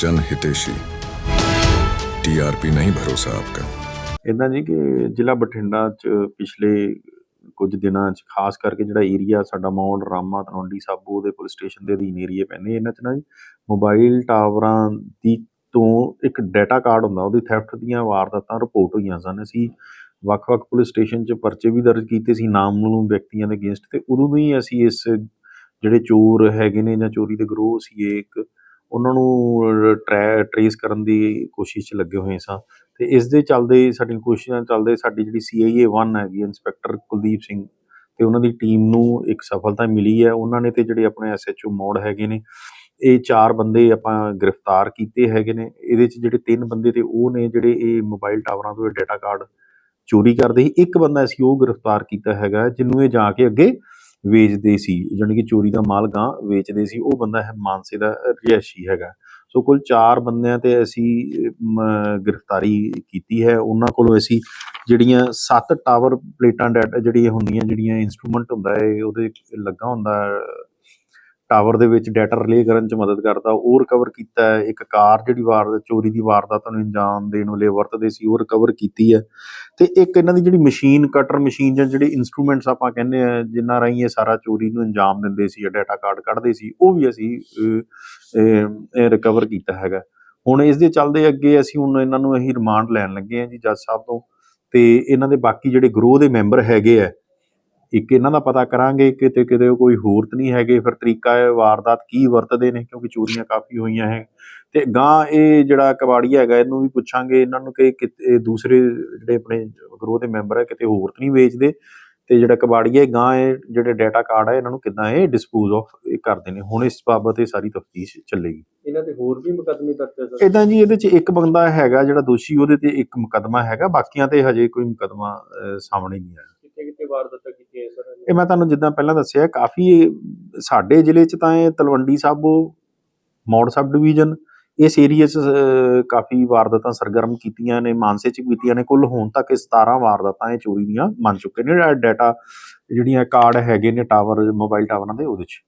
जन हितेशी टीआरपी नहीं भरोसा आपका ਇਦਾਂ ਜੀ ਕਿ ਜ਼ਿਲ੍ਹਾ ਬਠਿੰਡਾ ਚ ਪਿਛਲੇ ਕੁਝ ਦਿਨਾਂ ਚ ਖਾਸ ਕਰਕੇ ਜਿਹੜਾ ਏਰੀਆ ਸਾਡਾ ਮੌੜ ਰਾਮਾ ਤਲਵੰਡੀ ਸਾਬੋ ਦੇ ਪੁਲਿਸ ਸਟੇਸ਼ਨ ਦੇ ਅਧੀਨ ਏਰੀਆ ਪੈਂਦੇ ਇਹਨਾਂ ਚ ਨਾ ਜੀ ਮੋਬਾਈਲ ਟਾਵਰਾਂ ਦੀ ਤੋਂ ਇੱਕ ਡਾਟਾ ਕਾਰਡ ਹੁੰਦਾ ਉਹਦੀ ਥੈਫਟ ਦੀਆਂ ਵਾਰਦਾਤਾਂ ਰਿਪੋਰਟ ਹੋਈਆਂ ਸਨ ਅਸੀਂ ਵੱਖ-ਵੱਖ ਪੁਲਿਸ ਸਟੇਸ਼ਨ ਚ ਪਰਚੇ ਵੀ ਦਰਜ ਕੀਤੇ ਸੀ ਨਾਮਲੂਮ ਵਿਅਕਤੀਆਂ ਦੇ ਅਗੇਂਸਟ ਤੇ ਉਦੋਂ ਤੋਂ ਹੀ ਅਸੀਂ ਇਸ ਜਿਹੜੇ ਚੋਰ ਹੈਗੇ ਨੇ ਜਾਂ ਚੋਰੀ ਦੇ ਗਰੋਹ ਸੀ ਇਹ ਇੱਕ ਉਹਨਾਂ ਨੂੰ ਟਰੈ, ਟਰੇਸ ਕਰਨ ਦੀ ਕੋਸ਼ਿਸ਼ 'ਚ ਲੱਗੇ ਹੋਏ ਸਾਂ। ਅਤੇ ਇਸ ਦੇ ਚੱਲਦੇ ਸਾਡੀਆਂ ਕੋਸ਼ਿਸ਼ਾਂ ਚੱਲਦੇ ਸਾਡੀ ਜਿਹੜੀ ਸੀ ਆਈ ਏ ਵਨ ਹੈਗੀ ਇੰਸਪੈਕਟਰ ਕੁਲਦੀਪ ਸਿੰਘ ਅਤੇ ਉਹਨਾਂ ਦੀ ਟੀਮ ਨੂੰ ਇੱਕ ਸਫਲਤਾ ਮਿਲੀ ਹੈ। ਉਹਨਾਂ ਨੇ ਤੇ ਜਿਹੜੇ ਆਪਣੇ ਐਸਐਚਓ ਮੋੜ ਹੈਗੇ ਨੇ, ਇਹ ਚਾਰ ਬੰਦੇ ਆਪਾਂ ਗ੍ਰਿਫਤਾਰ ਕੀਤੇ ਹੈਗੇ ਨੇ। ਇਹਦੇ 'ਚ ਜਿਹੜੇ ਤਿੰਨ ਬੰਦੇ ਤੇ ਉਹ ਨੇ ਜਿਹੜੇ ਇਹ ਮੋਬਾਈਲ ਟਾਵਰਾਂ ਤੋਂ ਡਾਟਾ ਕਾਰਡ ਚੋਰੀ ਕਰਦੇ ਸੀ। ਇੱਕ ਬੰਦਾ ਅਸੀਂ ਉਹ ਗ੍ਰਿਫਤਾਰ ਕੀਤਾ ਹੈਗਾ, ਜਿਹਨੂੰ ਇਹ ਜਾ ਕੇ ਅੱਗੇ ਵੇਚਦੇ ਸੀ, ਜਾਣੀ ਕਿ ਚੋਰੀ ਦਾ ਮਾਲ ਗਾਂ ਵੇਚਦੇ ਸੀ, ਉਹ ਬੰਦਾ ਹੈ ਮਾਨਸੇ ਦਾ ਰਿਹਾਇਸ਼ੀ ਹੈਗਾ। ਸੋ ਕੁੱਲ ਚਾਰ ਬੰਦਿਆਂ ਤੇ ਅਸੀਂ ਗ੍ਰਿਫਤਾਰੀ ਕੀਤੀ ਹੈ। ਉਹਨਾਂ ਕੋਲੋਂ ਅਸੀਂ ਜਿਹੜੀਆਂ ਸੱਤ ਟਾਵਰ ਪਲੇਟਾਂ ਡਾਟਾ ਜਿਹੜੀਆਂ ਹੁੰਦੀਆਂ, ਜਿਹੜੀਆਂ ਇਨਸਟਰੂਮੈਂਟ ਹੁੰਦਾ ਹੈ, ਉਹਦੇ ਲੱਗਾ ਹੁੰਦਾ ਟਾਵਰ ਦੇ ਵਿੱਚ ਡਾਟਾ ਰਿਲੇ ਕਰਨ ਚ ਮਦਦ ਕਰਦਾ, ਉਹ ਰਿਕਵਰ ਕੀਤਾ ਹੈ। ਇੱਕ ਕਾਰ ਜਿਹੜੀ ਵਾਰਦਾਤ ਚੋਰੀ ਦੀ ਵਾਰਦਾਤ ਨੂੰ ਅੰਜਾਮ ਦੇਣ ਵੇਲੇ ਵਰਤਦੇ ਸੀ, ਉਹ ਰਿਕਵਰ ਕੀਤੀ ਹੈ। ਤੇ ਇੱਕ ਇਹਨਾਂ ਦੀ ਜਿਹੜੀ ਮਸ਼ੀਨ ਕਟਰ ਮਸ਼ੀਨ ਜਾਂ ਜਿਹੜੇ ਇਨਸਟਰੂਮੈਂਟਸ ਆਪਾਂ ਕਹਿੰਦੇ ਆ, ਜਿਨ੍ਹਾਂ ਰਾਹੀਂ ਇਹ ਸਾਰਾ ਚੋਰੀ ਨੂੰ ਅੰਜਾਮ ਦਿੰਦੇ ਸੀ ਜਾਂ ਡਾਟਾ ਕਾਰਡ ਕੱਢਦੇ ਸੀ, ਉਹ ਵੀ ਅਸੀਂ ਰਿਕਵਰ ਕੀਤਾ ਹੈਗਾ। ਹੁਣ ਇਸ ਦੇ ਚੱਲਦੇ ਅੱਗੇ ਅਸੀਂ ਹੁਣ ਇਹਨਾਂ ਨੂੰ ਅਸੀਂ ਰਿਮਾਂਡ ਲੈਣ ਲੱਗੇ ਆ ਜੀ ਜੱਜ ਸਾਹਿਬ ਤੋਂ। ਤੇ ਇਹਨਾਂ ਦੇ ਬਾਕੀ ਜਿਹੜੇ ਗਰੋਹ ਦੇ ਮੈਂਬਰ ਹੈਗੇ ਆ ਇੱਕ ਇਹਨਾਂ ਦਾ ਪਤਾ ਕਰਾਂਗੇ ਕਿਤੇ ਕਿਤੇ ਕੋਈ ਹੋਰ ਤਾਂ ਨਹੀਂ ਹੈਗੇ ਫਿਰ ਤਰੀਕਾ ਇਹ ਵਾਰਦਾਤ ਕੀ ਵਰਤਦੇ ਨੇ ਕਿਉਂਕਿ ਚੋਰੀਆਂ ਕਾਫੀ ਹੋਈਆਂ ਹੈ। ਤੇ ਗਾਂ ਇਹ ਜਿਹੜਾ ਕਬਾੜੀ ਹੈਗਾ ਇਹਨੂੰ ਵੀ ਪੁੱਛਾਂਗੇ ਇਹਨਾਂ ਨੂੰ ਕਿ ਕਿਤੇ ਦੂਸਰੇ ਜਿਹੜੇ ਆਪਣੇ ਗਰੋਹ ਦੇ ਮੈਂਬਰ ਹੈ ਕਿਤੇ ਹੋਰ ਤਾਂ ਨਹੀਂ ਵੇਚਦੇ। ਤੇ ਜਿਹੜਾ ਕਬਾੜੀ ਹੈ ਗਾਂ ਇਹ ਜਿਹੜੇ ਡਾਟਾ ਕਾਰਡ ਹੈ ਇਹਨਾਂ ਨੂੰ ਕਿੱਦਾਂ ਇਹ ਡਿਸਪੋਜ਼ ਆਫ ਕਰਦੇ ਨੇ। ਹੁਣ ਇਸ ਬਾਬਤ ਇਹ ਸਾਰੀ ਤਫਤੀਸ਼ ਚੱਲੇਗੀ। ਇਹਨਾਂ ਤੇ ਹੋਰ ਵੀ ਮੁਕੱਦਮੇ ਦਰਜ ਹੈ ਸਰ? ਇਦਾਂ ਜੀ ਇਹਦੇ ਚ ਇੱਕ ਬੰਦਾ ਹੈਗਾ ਜਿਹੜਾ ਦੋਸ਼ੀ ਉਹਦੇ ਤੇ ਇੱਕ ਮੁਕੱਦਮਾ ਹੈਗਾ ਬਾਕੀਆਂ ਤੇ ਹਜੇ ਕੋਈ ਮੁਕੱਦਮਾ ਸਾਹਮਣੇ ਨਹੀਂ ਆਇਆ। ਵਾਰਦਾਤਾਂ ਕੀਤੀਆਂ ਸਰ ਇਹ ਮੈਂ ਤੁਹਾਨੂੰ ਜਿੱਦਾਂ ਪਹਿਲਾਂ ਦੱਸਿਆ, ਕਾਫੀ ਸਾਡੇ ਜ਼ਿਲ੍ਹੇ 'ਚ ਤਾਂ ਇਹ ਤਲਵੰਡੀ ਸਾਬੋ ਮੌੜ ਸਬ ਡਿਵੀਜ਼ਨ ਇਸ ਏਰੀਆ 'ਚ ਕਾਫੀ ਵਾਰਦਾਤਾਂ ਸਰਗਰਮ ਕੀਤੀਆਂ ਨੇ, ਮਾਨਸੇ 'ਚ ਕੀਤੀਆਂ ਨੇ, ਕੁੱਲ ਹੁਣ ਤੱਕ ਇਹ 17 ਵਾਰਦਾਤਾਂ ਇਹ ਚੋਰੀ ਦੀਆਂ ਮੰਨ ਚੁੱਕੇ ਨੇ ਡਾਟਾ ਜਿਹੜੀਆਂ ਕਾਰਡ ਹੈਗੇ ਨੇ ਟਾਵਰ ਮੋਬਾਈਲ ਟਾਵਰਾਂ ਦੇ ਉਹਦੇ 'ਚ।